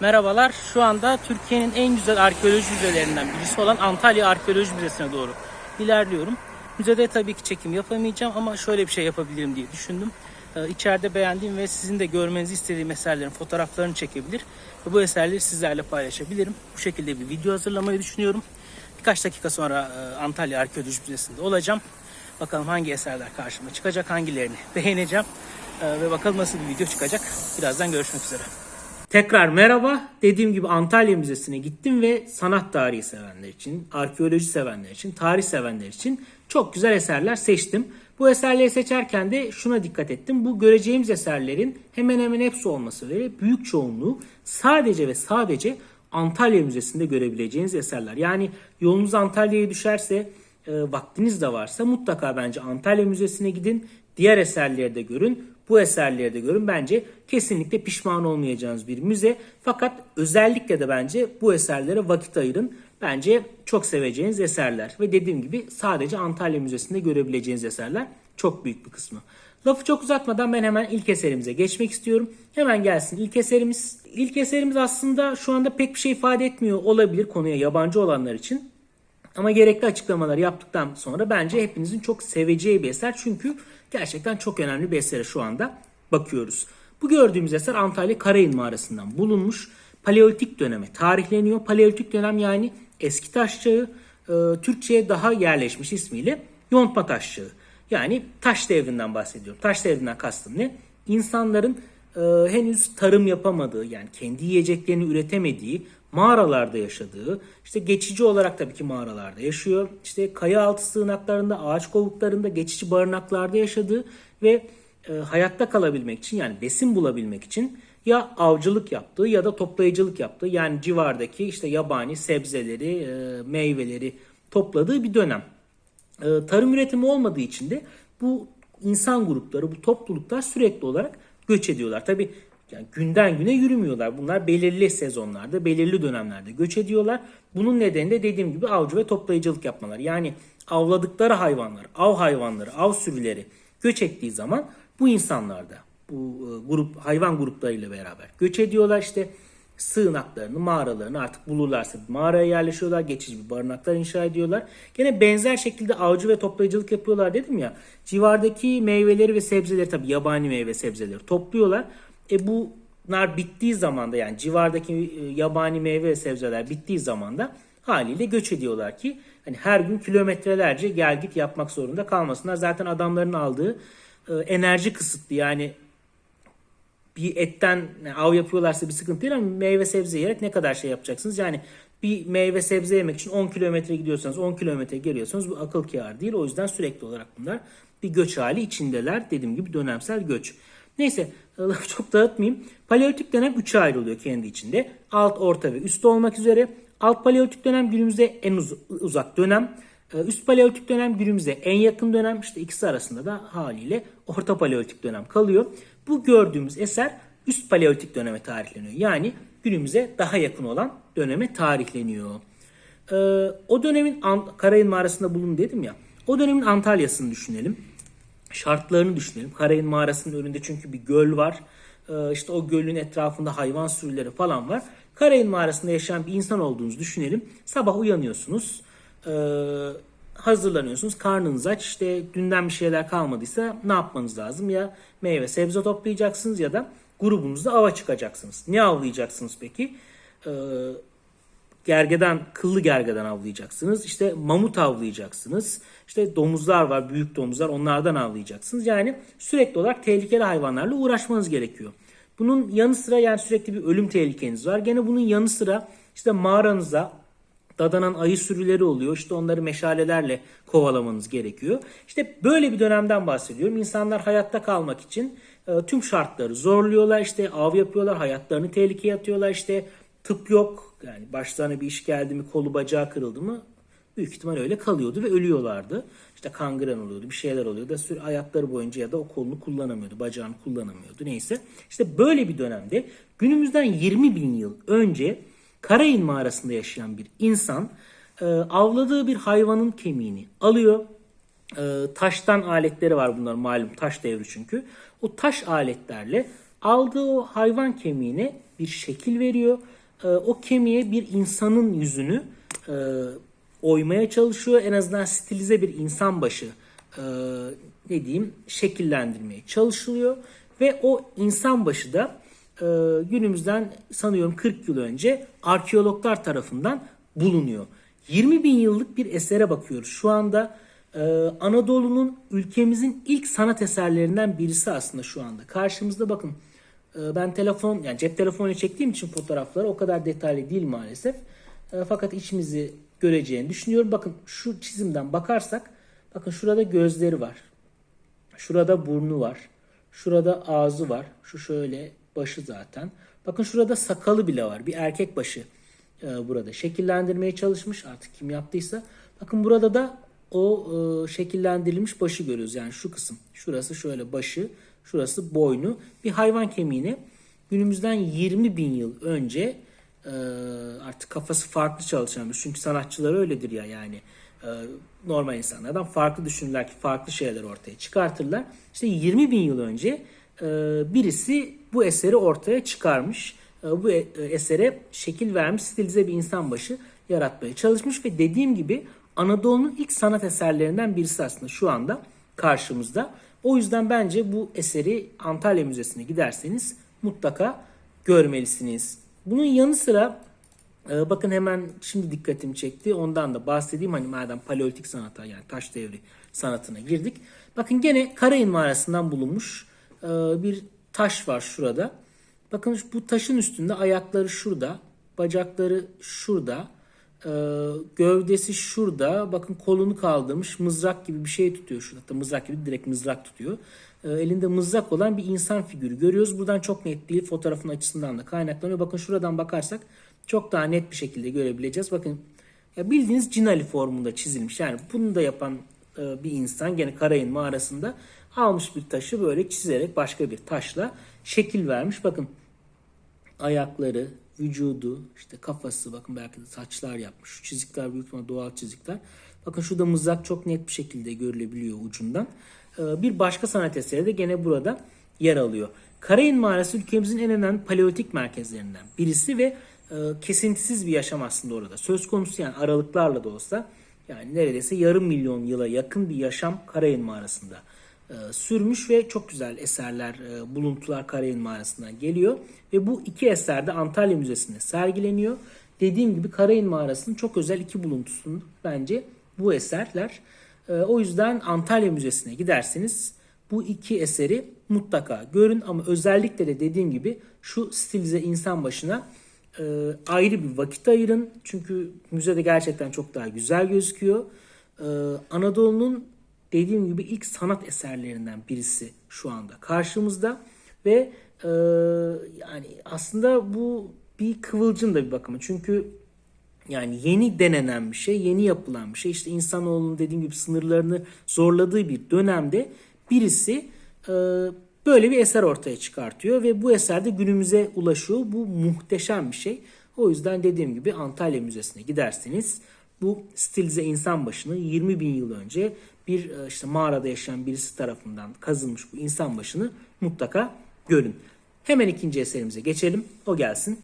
Merhabalar. Şu anda Türkiye'nin en güzel arkeoloji müzelerinden birisi olan Antalya Arkeoloji Müzesi'ne doğru ilerliyorum. Müzede tabii ki çekim yapamayacağım ama şöyle bir şey yapabilirim diye düşündüm. Ee, İçeride beğendiğim ve sizin de görmenizi istediğim eserlerin fotoğraflarını çekebilir ve bu eserleri sizlerle paylaşabilirim. Bu şekilde bir video hazırlamayı düşünüyorum. Birkaç dakika sonra e, Antalya Arkeoloji Müzesi'nde olacağım. Bakalım hangi eserler karşıma çıkacak, hangilerini beğeneceğim Ee, ve bakalım nasıl bir video çıkacak. Birazdan görüşmek üzere. Tekrar merhaba. Dediğim gibi Antalya Müzesi'ne gittim ve sanat tarihi sevenler için, arkeoloji sevenler için, tarih sevenler için çok güzel eserler seçtim. Bu eserleri seçerken de şuna dikkat ettim. Bu göreceğimiz eserlerin hemen hemen hepsi olması ve büyük çoğunluğu sadece ve sadece Antalya Müzesi'nde görebileceğiniz eserler. Yani yolunuz Antalya'ya düşerse, e, vaktiniz de varsa mutlaka bence Antalya Müzesi'ne gidin. Diğer eserleri de görün. Bu eserleri de görün. Bence kesinlikle pişman olmayacağınız bir müze. Fakat özellikle de bence bu eserlere vakit ayırın. Bence çok seveceğiniz eserler. Ve dediğim gibi sadece Antalya Müzesi'nde görebileceğiniz eserler. Çok büyük bir kısmı. Lafı çok uzatmadan ben hemen ilk eserimize geçmek istiyorum. Hemen gelsin ilk eserimiz. İlk eserimiz aslında şu anda pek bir şey ifade etmiyor olabilir konuya yabancı olanlar için. Ama gerekli açıklamaları yaptıktan sonra bence hepinizin çok seveceği bir eser. Çünkü gerçekten çok önemli bir esere şu anda bakıyoruz. Bu gördüğümüz eser Antalya Karayın Mağarası'ndan bulunmuş. Paleolitik döneme tarihleniyor. Paleolitik dönem yani eski taş çağı, e, Türkçe'ye daha yerleşmiş ismiyle yontma taş çağı. Yani taş devrinden bahsediyorum. Taş devrinden kastım ne? İnsanların e, henüz tarım yapamadığı yani kendi yiyeceklerini üretemediği mağaralarda yaşadığı, işte geçici olarak tabii ki mağaralarda yaşıyor. İşte kaya altı sığınaklarında, ağaç kovuklarında, geçici barınaklarda yaşadığı ve e, hayatta kalabilmek için yani besin bulabilmek için ya avcılık yaptığı ya da toplayıcılık yaptığı yani civardaki işte yabani sebzeleri, e, meyveleri topladığı bir dönem. E, tarım üretimi olmadığı için de bu insan grupları, bu topluluklar sürekli olarak göç ediyorlar. Tabii yani günden güne yürümüyorlar. Bunlar belirli sezonlarda, belirli dönemlerde göç ediyorlar. Bunun nedeni de dediğim gibi avcı ve toplayıcılık yapmaları. Yani avladıkları hayvanlar, av hayvanları, av sürüleri göç ettiği zaman bu insanlar da bu e, grup hayvan gruplarıyla beraber göç ediyorlar işte sığınaklarını, mağaralarını artık bulurlarsa mağaraya yerleşiyorlar. Geçici bir barınaklar inşa ediyorlar. Gene benzer şekilde avcı ve toplayıcılık yapıyorlar dedim ya. Civardaki meyveleri ve sebzeleri tabii yabani meyve sebzeleri topluyorlar. E bunlar bittiği zaman da yani civardaki e, yabani meyve ve sebzeler bittiği zaman da haliyle göç ediyorlar ki hani her gün kilometrelerce gel git yapmak zorunda kalmasınlar. Zaten adamların aldığı e, enerji kısıtlı yani bir etten av yapıyorlarsa bir sıkıntı değil ama meyve sebze yiyerek ne kadar şey yapacaksınız? Yani bir meyve sebze yemek için 10 kilometre gidiyorsanız 10 kilometre geliyorsanız bu akıl kârı değil. O yüzden sürekli olarak bunlar bir göç hali içindeler. Dediğim gibi dönemsel göç. Neyse çok dağıtmayayım. Paleolitik dönem 3'e ayrılıyor kendi içinde. Alt, orta ve üst olmak üzere. Alt paleolitik dönem günümüzde en uz- uzak dönem. Ee, Üst paleolitik dönem günümüzde en yakın dönem. İşte ikisi arasında da haliyle orta paleolitik dönem kalıyor. Bu gördüğümüz eser üst paleolitik döneme tarihleniyor. Yani günümüze daha yakın olan döneme tarihleniyor. Ee, o dönemin Karayın mağarasında bulun dedim ya. O dönemin Antalya'sını düşünelim şartlarını düşünelim. Karayın mağarasının önünde çünkü bir göl var. Ee, işte o gölün etrafında hayvan sürüleri falan var. Karayın mağarasında yaşayan bir insan olduğunuzu düşünelim. Sabah uyanıyorsunuz. Ee, hazırlanıyorsunuz. Karnınız aç. İşte dünden bir şeyler kalmadıysa ne yapmanız lazım? Ya meyve sebze toplayacaksınız ya da grubunuzda ava çıkacaksınız. Ne avlayacaksınız peki? Ee, gergedan, kıllı gergedan avlayacaksınız. İşte mamut avlayacaksınız. İşte domuzlar var, büyük domuzlar onlardan avlayacaksınız. Yani sürekli olarak tehlikeli hayvanlarla uğraşmanız gerekiyor. Bunun yanı sıra yani sürekli bir ölüm tehlikeniz var. Gene bunun yanı sıra işte mağaranıza dadanan ayı sürüleri oluyor. İşte onları meşalelerle kovalamanız gerekiyor. İşte böyle bir dönemden bahsediyorum. İnsanlar hayatta kalmak için e, tüm şartları zorluyorlar. İşte av yapıyorlar, hayatlarını tehlikeye atıyorlar. İşte tıp yok. Yani başlarına bir iş geldi mi, kolu bacağı kırıldı mı büyük ihtimal öyle kalıyordu ve ölüyorlardı. İşte kangren oluyordu, bir şeyler oluyordu. Da süre hayatları boyunca ya da o kolunu kullanamıyordu, bacağını kullanamıyordu. Neyse. İşte böyle bir dönemde günümüzden 20 bin yıl önce Karayın mağarasında yaşayan bir insan e, avladığı bir hayvanın kemiğini alıyor. E, taştan aletleri var bunlar malum taş devri çünkü. O taş aletlerle aldığı o hayvan kemiğini bir şekil veriyor. E, o kemiğe bir insanın yüzünü e, oymaya çalışıyor. En azından stilize bir insan başı e, ne diyeyim şekillendirmeye çalışılıyor. Ve o insan başı da e, günümüzden sanıyorum 40 yıl önce arkeologlar tarafından bulunuyor. 20 bin yıllık bir esere bakıyoruz. Şu anda e, Anadolu'nun ülkemizin ilk sanat eserlerinden birisi aslında şu anda. Karşımızda bakın ben telefon yani cep telefonuyla çektiğim için fotoğrafları o kadar detaylı değil maalesef. E, fakat içimizi göreceğini düşünüyorum. Bakın şu çizimden bakarsak bakın şurada gözleri var. Şurada burnu var. Şurada ağzı var. Şu şöyle başı zaten. Bakın şurada sakalı bile var. Bir erkek başı e, burada şekillendirmeye çalışmış artık kim yaptıysa. Bakın burada da o e, şekillendirilmiş başı görüyoruz. Yani şu kısım. Şurası şöyle başı. Şurası boynu. Bir hayvan kemiğini günümüzden 20 bin yıl önce e, artık kafası farklı çalışan bir. Çünkü sanatçılar öyledir ya yani. E, normal insanlardan farklı düşünürler ki farklı şeyler ortaya çıkartırlar. İşte 20 bin yıl önce e, birisi bu eseri ortaya çıkarmış. E, bu e- esere şekil vermiş, stilize bir insan başı yaratmaya çalışmış ve dediğim gibi Anadolu'nun ilk sanat eserlerinden birisi aslında şu anda karşımızda. O yüzden bence bu eseri Antalya Müzesi'ne giderseniz mutlaka görmelisiniz. Bunun yanı sıra ee, bakın hemen şimdi dikkatimi çekti. Ondan da bahsedeyim. Hani madem paleolitik sanata yani taş devri sanatına girdik. Bakın gene Karayın mağarasından bulunmuş e, bir taş var şurada. Bakın bu taşın üstünde ayakları şurada. Bacakları şurada. E, gövdesi şurada. Bakın kolunu kaldırmış. Mızrak gibi bir şey tutuyor şurada. Hatta mızrak gibi direkt mızrak tutuyor. E, elinde mızrak olan bir insan figürü görüyoruz. Buradan çok net değil. Fotoğrafın açısından da kaynaklanıyor. Bakın şuradan bakarsak çok daha net bir şekilde görebileceğiz. Bakın ya bildiğiniz cinali formunda çizilmiş. Yani bunu da yapan e, bir insan gene Karayın mağarasında almış bir taşı böyle çizerek başka bir taşla şekil vermiş. Bakın ayakları, vücudu, işte kafası bakın belki de saçlar yapmış. Şu çizikler büyük ihtimalle doğal çizikler. Bakın şurada mızrak çok net bir şekilde görülebiliyor ucundan. Ee, Bir başka sanat eseri de gene burada yer alıyor. Karayın Mağarası ülkemizin en önemli paleolitik merkezlerinden birisi ve e, kesintisiz bir yaşam aslında orada. Söz konusu yani aralıklarla da olsa yani neredeyse yarım milyon yıla yakın bir yaşam Karayın Mağarası'nda e, sürmüş ve çok güzel eserler, e, buluntular Karayın Mağarası'ndan geliyor. Ve bu iki eser de Antalya Müzesi'nde sergileniyor. Dediğim gibi Karayın Mağarası'nın çok özel iki buluntusu bence bu eserler. E, o yüzden Antalya Müzesi'ne giderseniz bu iki eseri mutlaka görün ama özellikle de dediğim gibi şu stilize insan başına ayrı bir vakit ayırın. Çünkü müzede gerçekten çok daha güzel gözüküyor. Anadolu'nun dediğim gibi ilk sanat eserlerinden birisi şu anda karşımızda ve e, yani aslında bu bir kıvılcım da bir bakıma çünkü yani yeni denenen bir şey, yeni yapılan bir şey. İşte insanoğlunun dediğim gibi sınırlarını zorladığı bir dönemde birisi e, böyle bir eser ortaya çıkartıyor ve bu eser de günümüze ulaşıyor. Bu muhteşem bir şey. O yüzden dediğim gibi Antalya Müzesi'ne giderseniz bu stilize insan başını 20 bin yıl önce bir e, işte mağarada yaşayan birisi tarafından kazılmış bu insan başını mutlaka görün. Hemen ikinci eserimize geçelim. O gelsin.